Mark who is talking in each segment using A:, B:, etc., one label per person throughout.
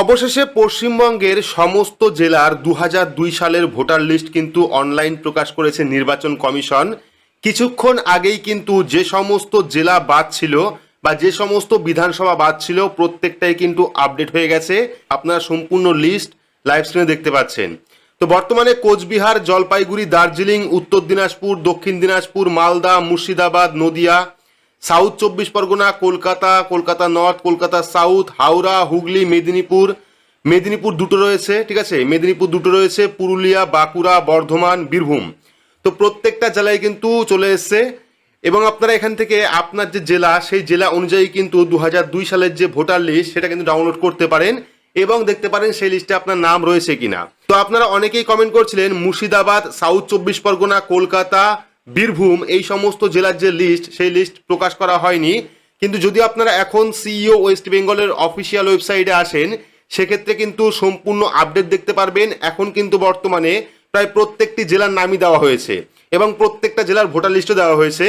A: অবশেষে পশ্চিমবঙ্গের সমস্ত জেলার দু সালের ভোটার লিস্ট কিন্তু অনলাইন প্রকাশ করেছে নির্বাচন কমিশন। কিছুক্ষণ আগেই কিন্তু যে সমস্ত জেলা বাদ ছিল বা যে সমস্ত বিধানসভা বাদ ছিল, প্রত্যেকটাই কিন্তু আপডেট হয়ে গেছে। আপনারা সম্পূর্ণ লিস্ট লাইভ স্ক্রিনে দেখতে পাচ্ছেন। তো বর্তমানে কোচবিহার, জলপাইগুড়ি, দার্জিলিং, উত্তর দিনাজপুর, দক্ষিণ দিনাজপুর, মালদা, মুর্শিদাবাদ, নদিয়া সাউথ চব্বিশ পরগনা, কলকাতা কলকাতা নর্থ, কলকাতা সাউথ, হাওড়া, হুগলি, মেদিনীপুর। মেদিনীপুর দুটো রয়েছে, ঠিক আছে? মেদিনীপুর দুটো রয়েছে, পুরুলিয়া, বাঁকুড়া, বর্ধমান, বীরভূম। তো প্রত্যেকটা জেলায় কিন্তু চলে এসছে। এবং আপনারা এখান থেকে আপনার যে জেলা, সেই জেলা অনুযায়ী কিন্তু দু দুই সালের যে ভোটার লিস্ট সেটা কিন্তু ডাউনলোড করতে পারেন এবং দেখতে পারেন সেই লিস্টে আপনার নাম রয়েছে কিনা। তো আপনারা অনেকেই কমেন্ট করছিলেন, মুর্শিদাবাদ, সাউথ চব্বিশ পরগনা, কলকাতা বীরভূম, এই সমস্ত জেলার যে লিস্ট সেই লিস্ট প্রকাশ করা হয়নি। কিন্তু যদি আপনারা এখন সিইও ওয়েস্ট বেঙ্গলের অফিসিয়াল ওয়েবসাইটে আসেন, সেক্ষেত্রে কিন্তু সম্পূর্ণ আপডেট দেখতে পারবেন। এখন কিন্তু বর্তমানে প্রায় প্রত্যেকটি জেলার নামই দেওয়া হয়েছে এবং প্রত্যেকটা জেলার ভোটার লিস্টও দেওয়া হয়েছে।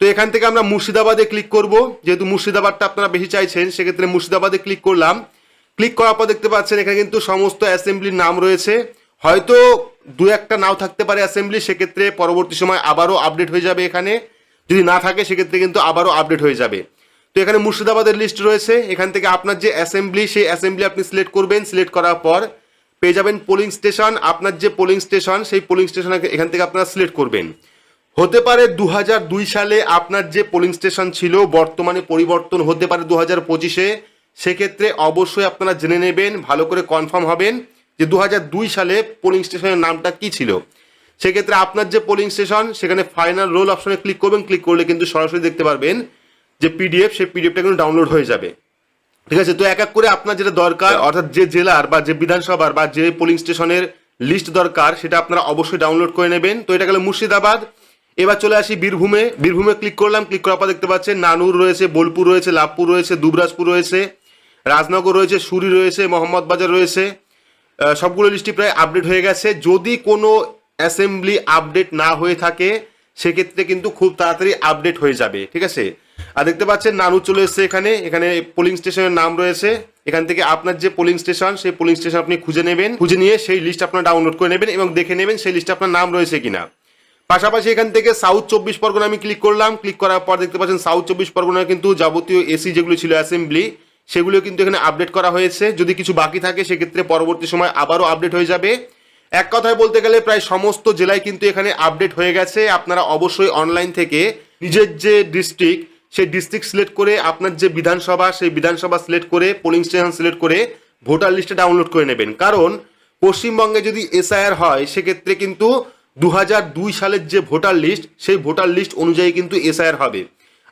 A: তো এখান থেকে আমরা মুর্শিদাবাদে ক্লিক করব। যেহেতু মুর্শিদাবাদটা আপনারা বেশি চাইছেন, সেক্ষেত্রে মুর্শিদাবাদে ক্লিক করলাম। ক্লিক করার পর দেখতে পাচ্ছেন এখানে কিন্তু সমস্ত অ্যাসেম্বলির নাম রয়েছে। হয়তো দু একটা নাও থাকতে পারে অ্যাসেম্বলি সেক্ষেত্রে পরবর্তী সময় আবারও আপডেট হয়ে যাবে এখানে। যদি না থাকে, সেক্ষেত্রে কিন্তু আবারও আপডেট হয়ে যাবে। তো এখানে মুর্শিদাবাদের লিস্ট রয়েছে। এখান থেকে আপনার যে অ্যাসেম্বলি সেই অ্যাসেম্বলি আপনি সিলেক্ট করবেন। সিলেক্ট করার পর পেয়ে যাবেন পোলিং স্টেশন আপনার যে পোলিং স্টেশন সেই পোলিং স্টেশন এখান থেকে আপনারা সিলেক্ট করবেন। হতে পারে দু সালে আপনার যে পোলিং স্টেশন ছিল, বর্তমানে পরিবর্তন হতে পারে দু হাজার পঁচিশে। সেক্ষেত্রে অবশ্যই আপনারা জেনে নেবেন, ভালো করে কনফার্ম হবেন। যে দু সালে পোলিং স্টেশনের নামটা কি ছিল? সেক্ষেত্রে আপনার যে পোলিং স্টেশন সেখানে ফাইনাল রোল অপশনে ক্লিক করবেন ক্লিক করলে কিন্তু সরাসরি দেখতে পারবেন যে পিডিএফ সেই পিডিএফটা কিন্তু ডাউনলোড হয়ে যাবে। ঠিক আছে? তো এক এক করে আপনার যেটা দরকার, অর্থাৎ যে জেলার বা যে বিধানসভার বা যে পোলিং স্টেশনের লিস্ট দরকার, সেটা আপনারা অবশ্যই ডাউনলোড করে নেবেন। তো এটা গেল মুর্শিদাবাদ। এবার চলে আসি বীরভূমে। বীরভূমে ক্লিক করলাম ক্লিক করার পর দেখতে পাচ্ছেন নানুর রয়েছে, বোলপুর রয়েছে, লাভপুর রয়েছে, দুবরাজপুর রয়েছে, রাজনগর রয়েছে, সুরি রয়েছে মোহাম্মদ বাজার রয়েছে। সবগুলো লিস্টই প্রায় আপডেট হয়ে গেছে। যদি কোনো অ্যাসেম্বলি আপডেট না হয়ে থাকে, সেক্ষেত্রে কিন্তু খুব তাড়াতাড়ি আপডেট হয়ে যাবে, ঠিক আছে? আর দেখতে পাচ্ছেন, নানু চলে এসছে এখানে। এখানে পোলিং স্টেশনের নাম রয়েছে। এখান থেকে আপনার যে পোলিং স্টেশন সেই পোলিং স্টেশন আপনি খুঁজে নেবেন। খুঁজে নিয়ে সেই লিস্ট আপনার ডাউনলোড করে নেবেন এবং দেখে নেবেন সেই লিস্টে আপনার নাম রয়েছে কিনা। পাশাপাশি এখান থেকে সাউথ চব্বিশ পরগনা আমি ক্লিক করলাম। ক্লিক করার পর দেখতে পাচ্ছেন সাউথ চব্বিশ পরগনা কিন্তু যাবতীয় এসি যেগুলো ছিল অ্যাসেম্বলি সেগুলো কিন্তু এখানে আপডেট করা হয়েছে। যদি কিছু বাকি থাকে, সেক্ষেত্রে পরবর্তী সময় আবারও আপডেট হয়ে যাবে। এক কথায় বলতে গেলে প্রায় সমস্ত জেলায় কিন্তু এখানে আপডেট হয়ে গেছে। আপনারা অবশ্যই অনলাইন থেকে নিজের যে ডিস্ট্রিক্ট সেই ডিস্ট্রিক্ট সিলেক্ট করে আপনার যে বিধানসভা, সেই বিধানসভা সিলেক্ট করে পোলিং স্টেশন সিলেক্ট করে ভোটার লিস্টে ডাউনলোড করে নেবেন। কারণ পশ্চিমবঙ্গে যদি এসআইআর হয়, সেক্ষেত্রে কিন্তু দু দুই সালের যে ভোটার লিস্ট সেই ভোটার লিস্ট অনুযায়ী কিন্তু এসআইআর হবে।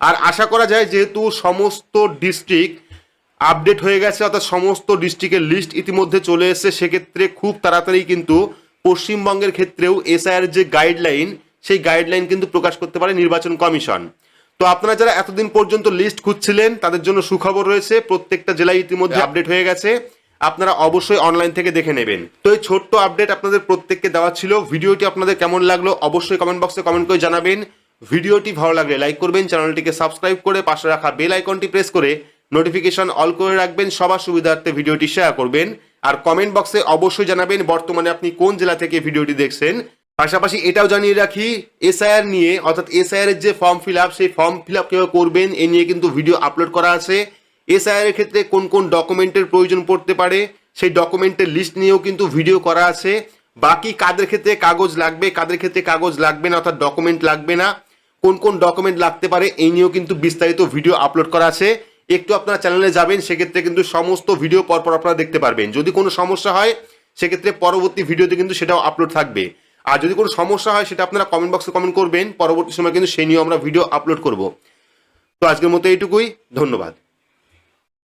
A: আর আশা করা যায়, যেহেতু সমস্ত ডিস্ট্রিক্ট আপডেট হয়ে গেছে অর্থাৎ সমস্ত ডিস্ট্রিক্টের লিস্ট ইতিমধ্যে চলে এসেছে। সেক্ষেত্রে খুব তাড়াতাড়ি কিন্তু পশ্চিমবঙ্গের ক্ষেত্রেও এসআইআর যে গাইডলাইন সেই গাইডলাইন কিন্তু প্রকাশ করতে পারে নির্বাচন কমিশন। তো আপনারা যারা এতদিন পর্যন্ত লিস্ট খুঁজছিলেন তাদের জন্য সুখবর রয়েছে প্রত্যেকটা জেলায় ইতিমধ্যে আপডেট হয়ে গেছে। আপনারা অবশ্যই অনলাইন থেকে দেখে নেবেন। তো এই ছোট্ট আপডেট আপনাদের প্রত্যেককে দেওয়া ছিল। ভিডিওটি আপনাদের কেমন লাগল অবশ্যই কমেন্ট বক্সে কমেন্ট করে জানাবেন। ভিডিওটি ভালো লাগলে লাইক করবেন চ্যানেলটিকে সাবস্ক্রাইব করে পাশে রাখা বেল আইকনটি প্রেস করে নোটিফিকেশন অল করে রাখবেন, সবার সুবিধার্থে ভিডিওটি শেয়ার করবেন। আর কমেন্ট বক্সে অবশ্যই জানাবেন বর্তমানে আপনি কোন জেলা থেকে ভিডিওটি দেখছেন। পাশাপাশি এটাও জানিয়ে রাখি এসআইআর নিয়ে, অর্থাৎ এসআইআর এর যে ফর্ম ফিল আপ সেই ফর্ম ফিল আপ কীভাবে করবেন, এ নিয়ে কিন্তু ভিডিও আপলোড করা আছে। এসআইআর এর ক্ষেত্রে কোন কোন ডকুমেন্টের প্রয়োজন পড়তে পারে, সেই ডকুমেন্টের লিস্ট নিয়েও কিন্তু ভিডিও করা আছে। বাকি কাদের ক্ষেত্রে কাগজ লাগবে, কাদের ক্ষেত্রে কাগজ লাগবে না, অর্থাৎ ডকুমেন্ট লাগবে না, কোন কোন ডকুমেন্ট লাগতে পারে এই নিয়েও কিন্তু বিস্তারিত ভিডিও আপলোড করা আছে। একটু আপনারা চ্যানেলে যাবেন, সেক্ষেত্রে কিন্তু সমস্ত ভিডিও পরপর আপনারা দেখতে পারবেন। যদি কোনো সমস্যা হয়, সেক্ষেত্রে পরবর্তী ভিডিওতে কিন্তু সেটাও আপলোড থাকবে। আর যদি কোনো সমস্যা হয়, সেটা আপনারা কমেন্ট বক্সে কমেন্ট করবেন। পরবর্তী সময় কিন্তু সেই নিয়েও আমরা ভিডিও আপলোড করব। তো আজকের মতো এইটুকুই। ধন্যবাদ।